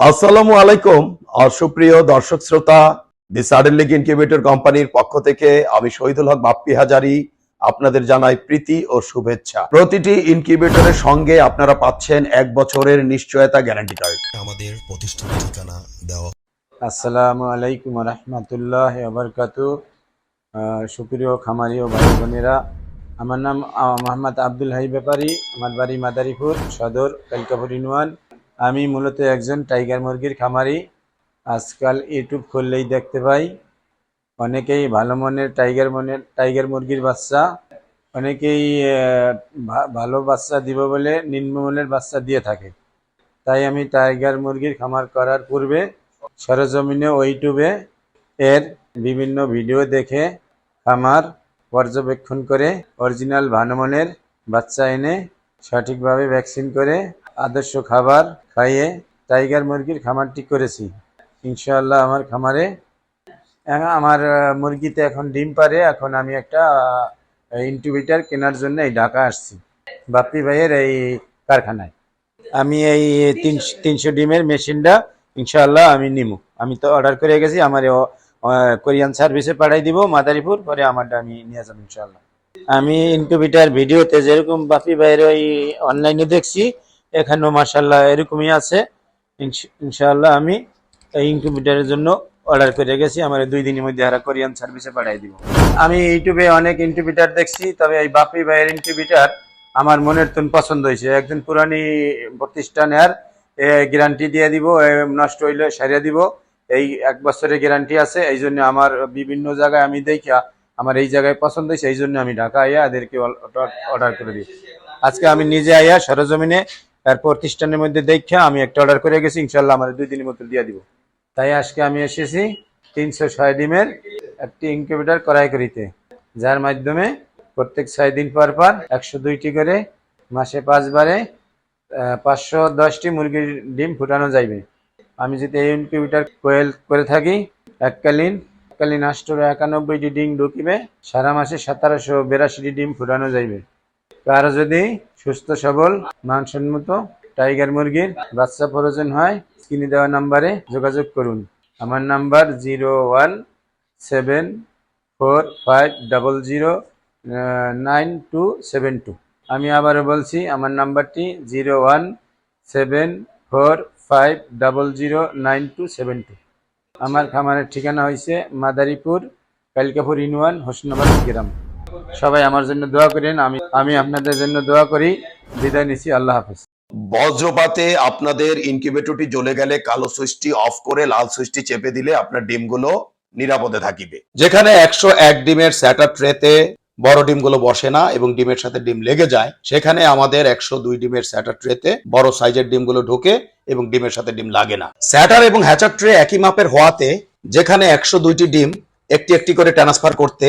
আসসালামু আলাইকুম আর সুপ্রিয় দর্শক শ্রোতা দি সাডেন লিগ ইনকিউবেটর কোম্পানির পক্ষ থেকে আমি শহীদুল হক বাপ্পি হাজারি আপনাদের জানাই প্রীতি ও শুভেচ্ছা। প্রতিটি ইনকিউবেটরের সঙ্গে আপনারা পাচ্ছেন এক বছরের নিশ্চয়তা গ্যারান্টি কার্ড আমাদের প্রতিষ্ঠান ঠিকানা দেওয়া। আসসালামু আলাইকুম রহমতুল্লাহ আবরকাতু সুপ্রিয় খামারি ও ভাই বোনেরা আমার নাম মোহাম্মদ আব্দুল হাই ব্যাপারী আমার বাড়ি মাদারীপুর সদর কালকাপুর ইউনিয়ন আমি মূলত একজন টাইগার মুরগির খামারি। আজকাল ইউটিউব খুললেই দেখতে পাই। অনেকেই ভালো মনের টাইগার মনের টাইগার মুরগির বাচ্চা। অনেকেই ভালো বাচ্চা দিব বলে নিম্নমানের বাচ্চা দিয়ে থাকে। তাই আমি টাইগার মুরগির খামার করার পূর্বে সরজমিনে ও ইউটিউবে এর বিভিন্ন ভিডিও দেখে খামার পর্যবেক্ষণ করে অরিজিনাল ভানমনের বাচ্চা এনে সঠিকভাবে ভ্যাকসিন করে আদর্শ খাবার খাইয়ে টাইগার মুরগির খামারটি করেছি। ইনশাআল্লাহ আমার খামারে আমার মুরগিতে এখন ডিম পারে এখন আমি একটা ইনকিউবেটার কেনার জন্য এই ঢাকা আসছি, বাপ্পি ভাইয়ের এই কারখানায়। আমি এই তিনশো ডিমের মেশিনটা ইনশাআল্লাহ আমি নিমু। আমি তো অর্ডার করে গেছি, আমার কোরিয়ান সার্ভিসে পাঠাই দিব, মাদারীপুর, পরে আমারটা আমি নিয়ে যাব ইনশাআল্লাহ। আমি ইনকিউবেটার ভিডিওতে যেরকম বাপি ভাইয়ের ওই অনলাইনে দেখছি এখানেও মার্শাল্লাহ এরকমই আছে। ইনশ- ইনশাআল্লাহ আমি এই ইনকিউবেটারের জন্য অর্ডার করে গেছি আমার দুই দিনের মধ্যে হারা কোরিয়ান সার্ভিসে পাঠাই দিব। আমি ইউটিউবে অনেক ইনকিউবেটার দেখছি, তবে এই বাপি ভাইয়ের ইনকিউবেটার আমার মনের তুন পছন্দ হয়েছে। একজন পুরানি প্রতিষ্ঠানের গ্যারান্টি দিয়ে দিব নষ্ট হইলে সারিয়ে দিব। এই এক বছরের গ্যারান্টি আছে, এই জন্য আমার বিভিন্ন জায়গায় আমি দেখা আমার এই জায়গায় পছন্দ হয়েছে, এই জন্য আমি ঢাকা আইয়া এদেরকে অর্ডার করে দিই। আজকে আমি নিজে আইয়া সরজমিনে তার প্রতিষ্ঠানের মধ্যে দেখা আমি একটা অর্ডার করে গেছি ইনশাল্লাহ আমার দুই দিনের মতো দিয়ে দিব। তাই আজকে আমি এসেছি তিনশো ছয় ডিমের একটি ইনকিউবেটার করাই করিতে যার মাধ্যমে প্রত্যেক ছয় দিন পর পর একশো দুইটি করে মাসে পাঁচবারে পাঁচশো দশটি মুরগির ডিম ফুটানো যাইবে। আমি যদি এই ইনকিউবেটার কোয়েল করে থাকি, এককালীন এককালীন আটশো একানব্বইটি ডিম ঢুকিবে, সারা মাসে সতেরোশো বিরাশিটি ডিম ফুটানো যাইবে। কারও যদি সুস্থ, সবল, মানসম্মত টাইগার মুরগির বাচ্চা প্রয়োজন হয়, স্ক্রিনে দেওয়া নাম্বারে যোগাযোগ করুন। আমার number zero one seven four five double zero nine two seven two. আমি আবারও বলছি, আমার নাম্বারটি zero one seven four five double zero, nine two seven two. আমার খামারের ঠিকানা হয়েছে মাদারীপুর, কালিকাপুর ইউনিয়ন হোসনাবাদ গ্রাম। সবাই আমার জন্য দোয়া করেন, আমি আমি আপনাদের জন্য দোয়া করি। বিদায় নিচ্ছি, আল্লাহ হাফেজ। বজ্রপাতে আপনাদের ইনকিউবেটরটি জ্বলে গেলে কালো সুইচটি অফ করে লাল সুইচটি চেপে দিলে আপনার ডিমগুলো নিরাপদে থাকিবে। যেখানে একশো এক ডিমের স্যাটার ট্রেতে বড় ডিমগুলো বসে না এবং ডিমের সাথে ডিম লেগে যায়, সেখানে আমাদের একশো দুই ডিমের স্যাটার ট্রেতে বড় সাইজের ডিমগুলো ঢোকে এবং ডিমের সাথে ডিম লাগে না। স্যাটার এবং হ্যাচার ট্রে একই মাপের হওয়াতে যেখানে একশো দুইটি ডিম একটি একটি করে ট্রান্সফার করতে